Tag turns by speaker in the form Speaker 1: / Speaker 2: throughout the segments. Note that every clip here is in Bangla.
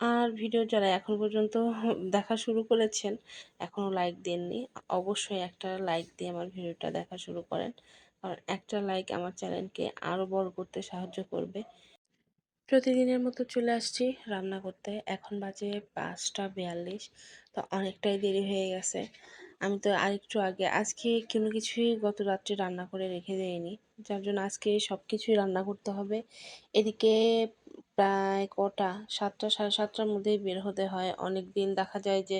Speaker 1: আর ভিডিও যারা এখন পর্যন্ত দেখা শুরু করেছেন এখনও লাইক দেননি, অবশ্যই একটা লাইক দিয়ে আমার ভিডিওটা দেখা শুরু করেন। কারণ একটা লাইক আমার চ্যানেলকে আরও বড় করতে সাহায্য করবে। প্রতিদিনের মতো চলে আসছি রান্না করতে। এখন বাজে পাঁচটা বিয়াল্লিশ, তো অনেকটাই দেরি হয়ে গেছে। আমি তো আরেকটু আগে, আজকে কোনো কিছুই গত রাত্রে রান্না করে রেখে দেয়নি যার জন্য আজকে সব কিছুই রান্না করতে হবে। এদিকে প্রায় কটা, সাতটা, সাড়ে সাতটার মধ্যেই বের হতে হয়। অনেক দিন দেখা যায় যে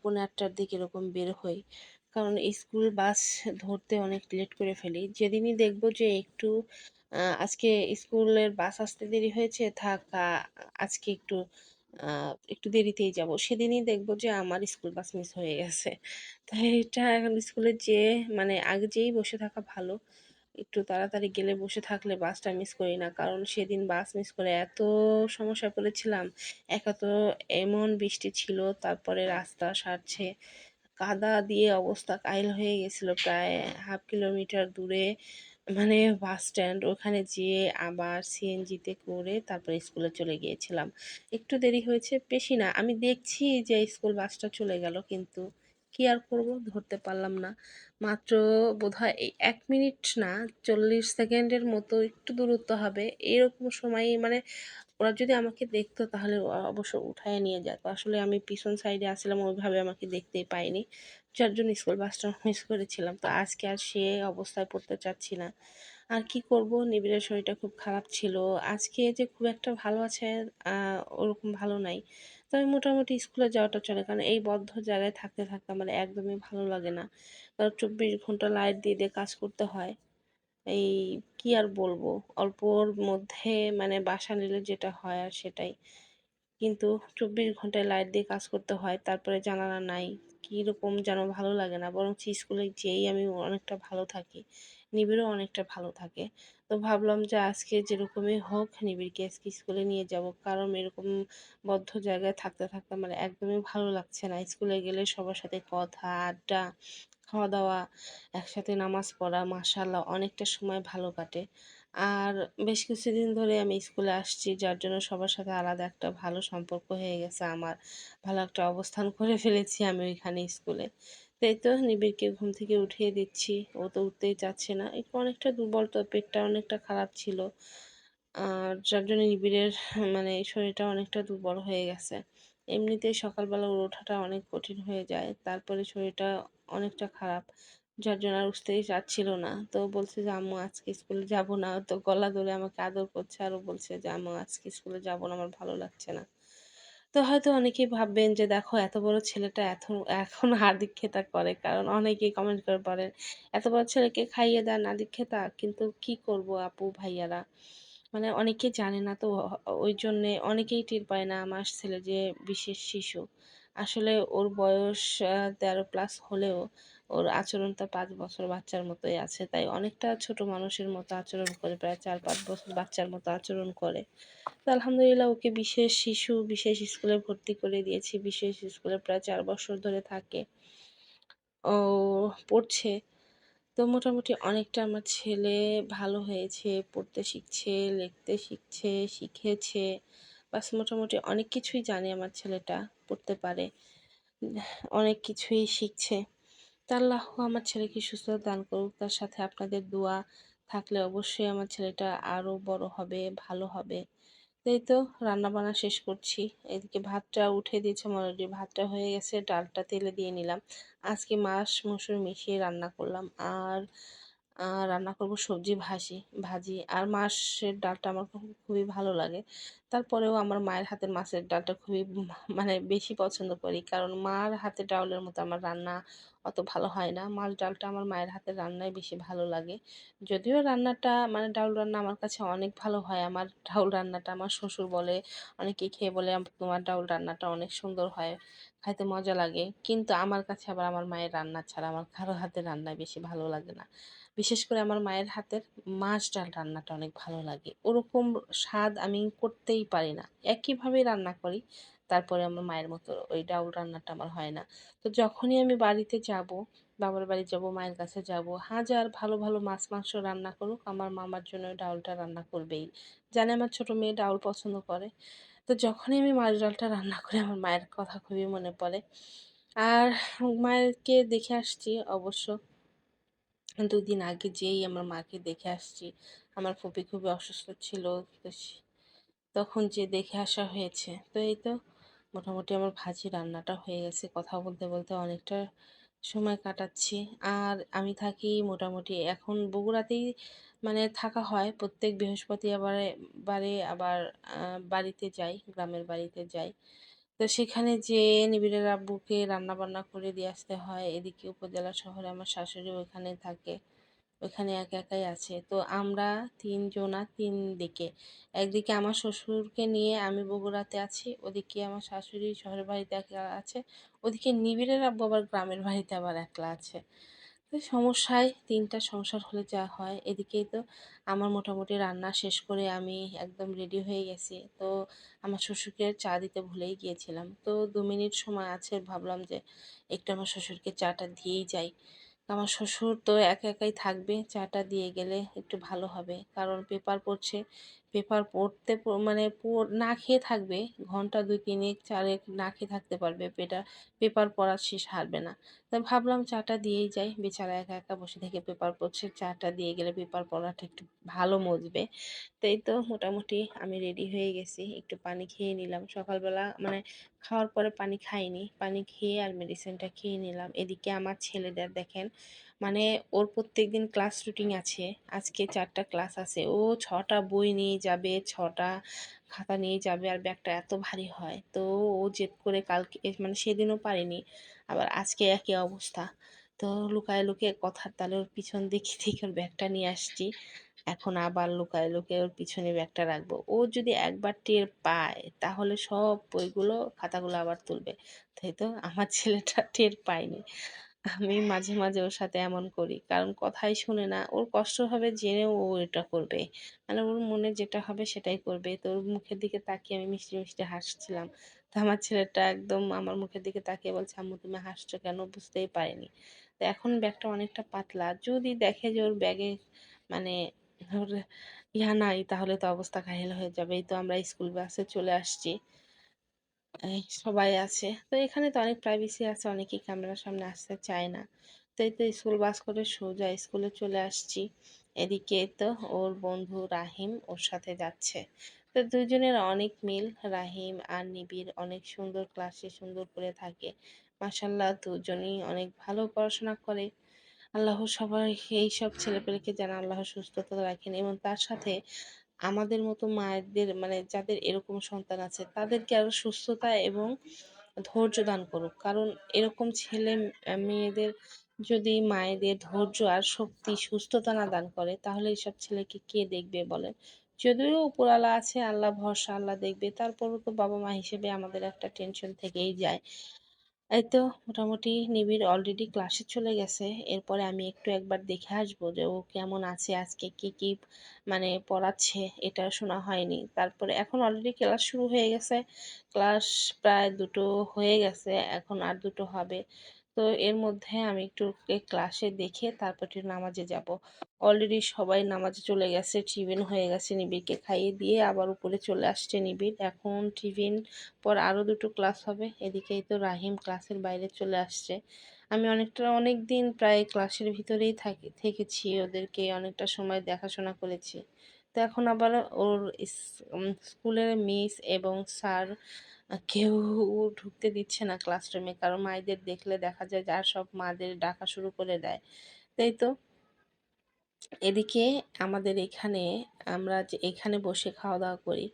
Speaker 1: পৌনে আটটার দিকে এরকম বের হই। কারণ স্কুল বাস ধরতে অনেক লেট করে ফেলি। যেদিনই দেখব যে একটু আজকে স্কুলের বাস আসতে দেরি হয়েছে, থাক আজকে একটু একটু দেরিতেই যাব। সেদিনই দেখব যে আমার স্কুল বাস মিস হয়ে গেছে। তাই এটা এখন স্কুলে যেয়ে মানে আগে যেয়েই বসে থাকা ভালো একটু তাড়াতাড়ি গেলে বসে থাকলে বাসটা মিস করি না। কারণ সেদিন বাস মিস করে এত সমস্যায় পড়েছিলাম, একা তো এমন বৃষ্টি ছিল, তারপরে রাস্তা সারছে, কাদা দিয়ে অবস্থা কাইল হয়ে গেছিল প্রায় হাফ কিলোমিটার দূরে। মানে বাস স্ট্যান্ড ওখানে যেয়ে আবার সিএনজিতে করে তারপরে স্কুলে চলে গিয়েছিলাম। একটু দেরি হয়েছে, বেশি না, আমি দেখছি যে স্কুল বাসটা চলে গেল কিন্তু কি আর করব? ধরতে পারলাম না। মাত্র বোধহয় এই এক মিনিট না, চল্লিশ সেকেন্ডের মতো একটু দূরত্ব হবে। এরকম সময় মানে ওরা যদি আমাকে দেখতো তাহলে অবশ্য উঠায় নিয়ে যেত। আসলে আমি পিছন সাইডে আসছিলাম, ওইভাবে আমাকে দেখতেই পাইনি। যার জন্য স্কুল বাসটা মিস করেছিলাম। তো আজকে আর সে অবস্থায় পড়তে চাচ্ছি না। আর কি করব? নিবিড়ের শরীরটা খুব খারাপ ছিল। আজকে যে খুব একটা ভালো আছে ওরকম ভালো নাই। তবে মোটামুটি স্কুলে যাওয়াটা চলে। কারণ এই বদ্ধ জায়গায় থাকতে থাকতে আমার একদমই ভালো লাগে না। কারণ চব্বিশ ঘণ্টা লাইট দিয়ে দিয়ে কাজ করতে হয়। এই কি আর বলব? অল্পর মধ্যে মানে বাসা নিলে যেটা হয় আর সেটাই। কিন্তু চব্বিশ ঘন্টায় লাইট দিয়ে কাজ করতে হয়, তারপরে জানালা নাই। কীরকম যেন ভালো লাগে না। বরং স্কুলে যেই আমি অনেকটা ভালো থাকি। নিবিড়ও অনেকটা ভালো থাকে। তো ভাবলাম যে আজকে যেরকমই হোক নিবিড়কে আজকে স্কুলে নিয়ে যাব। কারণ এরকম বদ্ধ জায়গায় থাকতে থাকতে আমার একদমই ভালো লাগছে না। স্কুলে গেলে সবার সাথে কথা, আড্ডা খাওয়া দাওয়া একসাথে নামাজ পড়া মাশাল্লাহ অনেকটা সময় ভালো কাটে। আর বেশ কিছুদিন ধরে আমি স্কুলে আসছি, যার জন্য সবার সাথে আলাদা একটা ভালো সম্পর্ক হয়ে গেছে আমার। ভালো একটা অবস্থান করে ফেলেছি আমি ওইখানে স্কুলে। তাই তো নিবিড়কে ঘুম থেকে উঠিয়ে দিচ্ছি। ও তো উঠতেই চাচ্ছে না। একটু অনেকটা দুর্বল তো, পেটটা অনেকটা খারাপ ছিল। আর যার জন্য নিবিড়ের মানে শরীরটা অনেকটা দুর্বল হয়ে গেছে। এমনিতেই সকালবেলা ওঠাটা অনেক কঠিন হয়ে যায়। তারপরে শরীরটা অনেকটা খারাপ। যার জন্য আর উঠতেই চাচ্ছিল না। তো বলছে যে, আম্মু, আজকে স্কুলে যাব না। তো গলা ধরে আমাকে আদর করছে আরও বলছে যে, আম্মু, আজকে স্কুলে যাব না, আমার ভালো লাগছে না। তো হয়তো অনেকেই ভাববেন যে, দেখো, এত বড় ছেলেটা এত এখন আদিক্ষেতা করে। কারণ অনেকেই কমেন্ট করে বলেন, এত বড় ছেলেকে খাইয়ে দেন আদিক্ষেতা কিন্তু কি করব আপু ভাইয়ারা? মানে অনেকে জানে না তো, ওই জন্যে অনেকেই টের পায় না আমার ছেলে যে বিশেষ শিশু। আসলে ওর বয়স তেরো প্লাস হলেও ওর আচরণটা পাঁচ বছর বাচ্চার মতোই আছে। তাই অনেকটা ছোট মানুষের মতো আচরণ করে, প্রায় চার পাঁচ বছর বাচ্চার মতো আচরণ করে। তো আলহামদুলিল্লাহ ওকে বিশেষ শিশু, বিশেষ স্কুলে ভর্তি করে দিয়েছি, বিশেষ স্কুলে প্রায় চার বছর ধরে থাকে। ও পড়ছে। তো মোটামুটি অনেকটা আমার ছেলে ভালো হয়েছে, পড়তে শিখছে, লিখতে শিখছে, শিখেছে। বাস মোটামুটি অনেক কিছুই জানে আমার ছেলেটা, পড়তে পারে। অনেক কিছুই শিখছে। তা আল্লাহ, আমার ছেলেকে সুস্থতা দান করুক। তার সাথে আপনাদের দোয়া থাকলে অবশ্যই আমার ছেলেটা আরও বড় হবে, ভালো হবে। এই তো, রান্নাবান্না শেষ করছি। এদিকে ভাতটা উঠে দিয়েছে অলরেডি ভাতটা হয়ে গেছে, ডালটা তেলে দিয়ে নিলাম। আজকে মাছ মসুর মিশিয়ে রান্না করলাম। আর রান্না করব সবজি ভাজি ভাজি। আর মাছের ডালটা আমার খুবই ভালো লাগে। তারপরেও আমার মায়ের হাতের মাছের ডালটা খুবই মানে বেশি পছন্দ করি। কারণ মার হাতের ডাউলের মতো আমার রান্না অত ভালো হয় না। মাছ ডালটা আমার মায়ের হাতের রান্নাই বেশি ভালো লাগে। যদিও রান্নাটা মানে ডাউল রান্না আমার কাছে অনেক ভালো হয়। আমার ডাউল রান্নাটা আমার শ্বশুর বলে অনেকেই খেয়ে বলে তোমার ডাউল রান্নাটা অনেক সুন্দর হয়, খাইতে মজা লাগে। কিন্তু আমার কাছে আবার আমার মায়ের রান্না ছাড়া আমার কারও হাতের রান্না বেশি ভালো লাগে না। বিশেষ করে আমার মায়ের হাতের মাছ ডাল রান্নাটা অনেক ভালো লাগে। ওরকম স্বাদ আমি করতেই পারি না। একইভাবে রান্না করি। তারপরে আমার মায়ের মতো ওই ডাউল রান্নাটা আমার হয় না। তো যখনই আমি বাড়িতে যাব, বাবার বাড়ি যাব, মায়ের কাছে যাব, হাজার ভালো ভালো মাছ, মাংস রান্না করুক, আমার মামার জন্য ডাউলটা রান্না করবেই। জানে আমার ছোটো মেয়ে ডাউল পছন্দ করে। তো যখনই আমি মাছ ডালটা রান্না করি, আমার মায়ের কথা খুবই মনে পড়ে। আর মায়েরকে দেখে আসছি অবশ্য। দুদিন আগে যেই আমার মাকে দেখে আসছি, আমার ফুপি খুবই অসুস্থ ছিল তখন যে দেখে আসা হয়েছে। তো এই তো মোটামুটি আমার ভাজি রান্নাটা হয়ে গেছে। কথা বলতে বলতে অনেকটা সময় কাটাচ্ছি। আর আমি থাকি মোটামুটি এখন বগুড়াতেই মানে থাকা হয়। প্রত্যেক বৃহস্পতিবারে, বারে আবার বাড়িতে যাই, গ্রামের বাড়িতে যাই। তো সেখানে যে নিবিড়ের আব্বুকে রান্না বান্না করে দিয়ে আসতে হয়। এদিকে উপজেলা শহরে আমার শাশুড়ি ওখানে থাকে। ওখানে একা একাই আছে। তো আমরা তিনজনা তিন দিকে। একদিকে আমার শ্বশুরকে নিয়ে আমি বগুড়াতে আছি, ওদিকে আমার শাশুড়ি শহরের বাড়িতে একলা আছে, ওদিকে নিবিড়ের আব্বু আবার গ্রামের বাড়িতে আবার একলা আছে। তো সমস্যায় তিনটা সংসার হলে যা হয়, এদিকেই তো আমার মোটামুটি রান্না শেষ করে আমি একদম রেডি হয়ে গেছি। তো আমার শ্বশুরকে চা দিতে ভুলেই গিয়েছিলাম। তো দু মিনিট সময় আছে, ভাবলাম যে একটু আমার শ্বশুরকে চাটা দিয়েই যাই। আমার শ্বশুর তো একা একাই থাকবে চাটা দিয়ে গেলে একটু ভালো হবে। কারণ পেপার পড়ছে পেপার পড়তে মানে না খেয়ে থাকবে, ঘণ্টা দুই তিনেক চারেক না খেয়ে থাকতে পারবে, পেটা পেপার পড়া শেষ হারবে না। তা ভাবলাম চাটা দিয়েই যাই, বেচারা একা একা বসে থেকে পেপার পড়ছে, চাটা দিয়ে গেলে পেপার পড়াটা একটু ভালো মজবে। তাই তো মোটামুটি আমি রেডি হয়ে গেছি, একটু পানি খেয়ে নিলাম। সকালবেলা মানে খাওয়ার পরে পানি খাইনি, পানি খেয়ে আর মেডিসিনটা খেয়ে নিলাম। এদিকে আমার ছেলেদের দেখেন মানে ওর প্রত্যেক দিন ক্লাস রুটিন আছে। আজকে চারটা ক্লাস আছে। ও ছটা বই নিয়ে যাবে, ছটা খাতা নিয়ে যাবে আর ব্যাগটা এত ভারী হয়। তো ও জেদ করে কালকে মানে সেদিনও পারেনি। আবার আজকে একই অবস্থা। তো লুকায় লুকিয়ে কথার তালে ওর পিছন দেখে দেখে ওর ব্যাগটা নিয়ে আসছি। এখন আবার লুকায় লুকিয়ে ওর পিছনে ব্যাগটা রাখব। ও যদি একবার টের পায়, তাহলে সব বইগুলো, খাতাগুলো আবার তুলবে। তাই তো? আমার ছেলেটা টের পায়নি। আমি মাঝে মাঝে ওর সাথে এমন করি। কারণ কথাই শুনে না, ওর কষ্ট হবে জেনেও ও এটা করবে। মানে ওর মনে যেটা হবে সেটাই করবে। তো ওর মুখের দিকে তাকিয়ে আমি মিষ্টি মিষ্টি হাসছিলাম। তো আমার ছেলেটা একদম আমার মুখের দিকে তাকিয়ে বলছে, আম্মু, তুমি হাসছো কেন? বুঝতেই পারিনি। তো এখন ব্যাগটা অনেকটা পাতলা। যদি দেখে যে ওর ব্যাগে মানে ওর ইহা নাই, তাহলে তো অবস্থা ঘায়েল হয়ে যাবে এই তো আমরা স্কুল বাসে চলে আসছি। সবাই আছে। তো এখানে তো অনেক প্রাইভেসি আছে, অনেকেই ক্যামেরার সামনে আসতে চায় না। তো এই তো স্কুল বাস করে সোজা স্কুলে চলে আসছি। এদিকে তো ওর বন্ধু রাহিম ওর সাথে যাচ্ছে। তো দুজনের অনেক মিল, রাহিম আর নিবিড় অনেক সুন্দর ক্লাসে সুন্দর করে থাকে। মাসাল্লাহ দুজনই অনেক ভালো পড়াশোনা করে। আল্লাহ সবাই, এই সব ছেলেপেলেকে যেন আল্লাহ সুস্থতা রাখেন এবং তার সাথে আমাদের মতো মায়েদের মানে যাদের এরকম সন্তান আছে, তাদেরকে আরও সুস্থতা এবং ধৈর্য দান করুক। কারণ এরকম ছেলে মেয়েদের যদি মায়েদের ধৈর্য আর শক্তি, সুস্থতা না দান করে, তাহলে এইসব ছেলেকে কে দেখবে বলেন? যদিও উপরালা আছে, আল্লাহ ভরসা, আল্লাহ দেখবে, তারপরও তো বাবা মা হিসেবে আমাদের একটা টেনশন থেকেই যায়। এই তো মোটামুটি নিবিড় অলরেডি ক্লাসে চলে গেছে। এরপরে আমি একটু একবার দেখে আসব যে ও কেমন আছে, আজকে কি কি মানে পড়াচ্ছে, এটা শোনা হয়নি। তারপরে এখন অলরেডি ক্লাস শুরু হয়ে গেছে। ক্লাস প্রায় দুটো হয়ে গেছে, এখন আর দুটো হবে। তো এর মধ্যে আমি একটু ক্লাসে দেখে তারপর একটু নামাজে যাব। অলরেডি সবাই নামাজে চলে গেছে, টিফিন হয়ে গেছে নিবিড়কে খাইয়ে দিয়ে আবার উপরে চলে আসছে নিবিড়। এখন টিফিন পর আরও দুটো ক্লাস হবে, এদিকেই তো রাহিম ক্লাসের বাইরে চলে আসছে। আমি অনেকটা অনেক দিন প্রায় ক্লাসের ভিতরেই থাকি, থেকেছি, ওদেরকে অনেকটা সময় দেখাশোনা করেছি। তো এখন আবার ওর স্কুলের মিস এবং স্যার কেউ ঢুকতে দিচ্ছে না ক্লাসরুমে। কারণ মায়েদের দেখলে দেখা যায় যার সব মাদের ডাকা শুরু করে দেয়। তাই তো? এদিকে আমাদের এখানে আমরা যে এখানে বসে খাওয়া দাওয়া করি।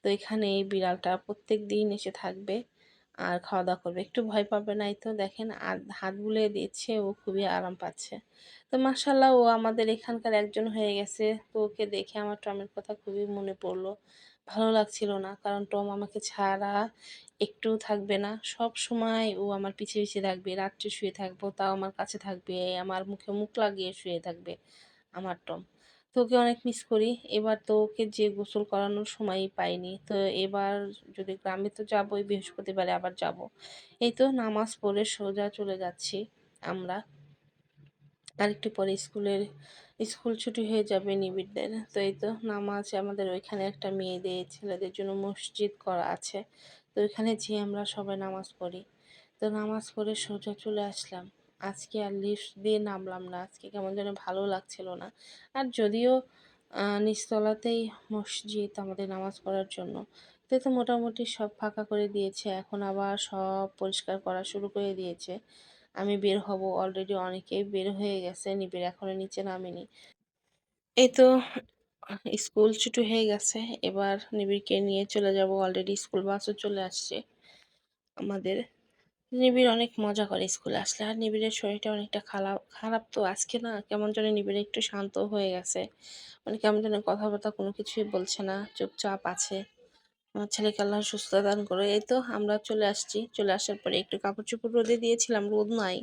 Speaker 1: তো এখানে এই বিড়ালটা প্রত্যেক দিন এসে থাকবে। আর খাওয়া দাওয়া করবে। একটু ভয় পাবে না তো, দেখেন আর হাত বুলিয়ে দিচ্ছে, ও খুবই আরাম পাচ্ছে। তো মাসাল্লাহ ও আমাদের এখানকার একজন হয়ে গেছে। তো ওকে দেখে আমার টমের কথা খুবই মনে পড়ল। ভালো লাগছিল না, কারণ টম আমাকে ছাড়া একটু থাকবে না। সব সময় ও আমার পিছিয়ে পিছিয়ে থাকবে, রাত্রে শুয়ে থাকব, তাও আমার কাছে থাকবে, আমার মুখে মুখ লাগিয়ে শুয়ে থাকবে আমার টম। তো ওকে অনেক মিস করি। এবার তো ওকে যে গোসল করানোর সময়ই পাইনি, তো এবার যদি গ্রামে তো যাবোই, বৃহস্পতিবারে আবার যাব। এই তো নামাজ পড়ে সোজা চলে যাচ্ছি আমরা। আর একটু পরে স্কুলের, স্কুল ছুটি হয়ে যাবে নিবিড়দের। তো এই তো নামাজ আমাদের ওইখানে একটা মেয়েদের ছেলেদের জন্য মসজিদ করা আছে। তো ওইখানে যেয়ে আমরা সবাই নামাজ পড়ি। তো নামাজ পড়ে সোজা চলে আসলাম। আজকে আর লিফট দিয়ে নামলাম না। আজকে কেমন যেন ভালো লাগছিল না। আর যদিও নিচতলাতেই মসজিদ আমাদের নামাজ পড়ার জন্য তো মোটামুটি সব ফাঁকা করে দিয়েছে। এখন আবার সব পরিষ্কার করা শুরু করে দিয়েছে। আমি বের হব। অলরেডি অনেকেই বের হয়ে গেছে। নিবিড় এখনও নিচে নামেনি। এই তো, স্কুল ছুটি হয়ে গেছে। এবার নিবিড়কে নিয়ে চলে যাব। অলরেডি স্কুল বাসও চলে আসছে আমাদের। নিবিড় অনেক মজা করে স্কুলে আসলে। আর নিবিড়ের শরীরটা অনেকটা খারাপ খারাপ তো আজকে না, কেমন যেন নিবিড় একটু শান্ত হয়ে গেছে। মানে কেমন যেন কথাবার্তা কোনো কিছুই বলছে না, চুপচাপ আছে। আমার ছেলেকে আল্লাহ সুস্থতা দান করে। এই তো আমরা চলে আসছি। চলে আসার পরে একটু কাপড় চোপড় রোদে দিয়েছিলাম, রোদ নাই।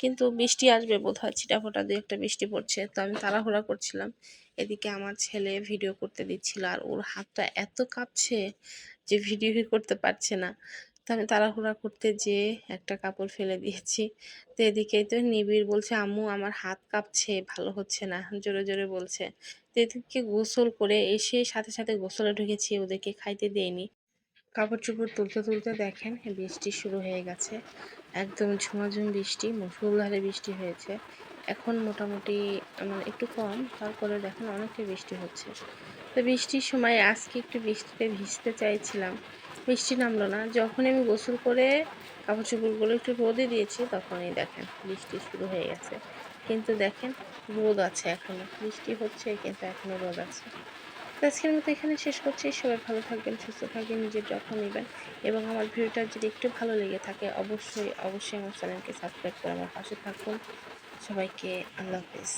Speaker 1: কিন্তু বৃষ্টি আসবে বোধ হয় ছিটাফোটা দিয়ে একটা বৃষ্টি পড়ছে। তো আমি তাড়াহুড়া করছিলাম। এদিকে আমার ছেলে ভিডিও করতে দিচ্ছিল আর ওর হাতটা এত কাঁপছে যে ভিডিও করতে পারছে না। তো আমি তাড়াহুড়া করতে যেয়ে একটা কাপড় ফেলে দিয়েছি। তো এদিকেই তো নিবিড় বলছে, আম্মু, আমার হাত কাঁপছে, ভালো হচ্ছে না। জোরে জোরে বলছে। তো এদিকে গোসল করে এসে সাথে সাথে গোসলে ঢুকেছি, ওদেরকে খাইতে দেয়নি কাপড় চোপড় তুলতে তুলতে দেখেন, বৃষ্টি শুরু হয়ে গেছে। একদম ঝুমাঝুম বৃষ্টি, মুসুলধারে বৃষ্টি হয়েছে। এখন মোটামুটি মানে একটু কম, তারপরে দেখেন অনেকটা বৃষ্টি হচ্ছে। তো বৃষ্টির সময় আজকে একটু বৃষ্টিতে ভিজতে চাইছিলাম। বৃষ্টি নামলো না। যখন আমি গোসল করে কাপড় চোপড়গুলো একটু রোদে দিয়েছি, তখনই দেখেন বৃষ্টি শুরু হয়ে গেছে। কিন্তু দেখেন রোদ আছে এখনও বৃষ্টি হচ্ছে, কিন্তু এখনও রোদ আছে। তো আজকের মতো এখানে শেষ করছি। সবাই ভালো থাকবেন, সুস্থ থাকবেন, নিজের যত্ন নেবেন এবং আমার ভিডিওটা যদি একটু ভালো লেগে থাকে, অবশ্যই অবশ্যই আমার চ্যানেলকে সাবস্ক্রাইব করে আমার পাশে থাকুন। সবাইকে আল্লাহ হাফিজ।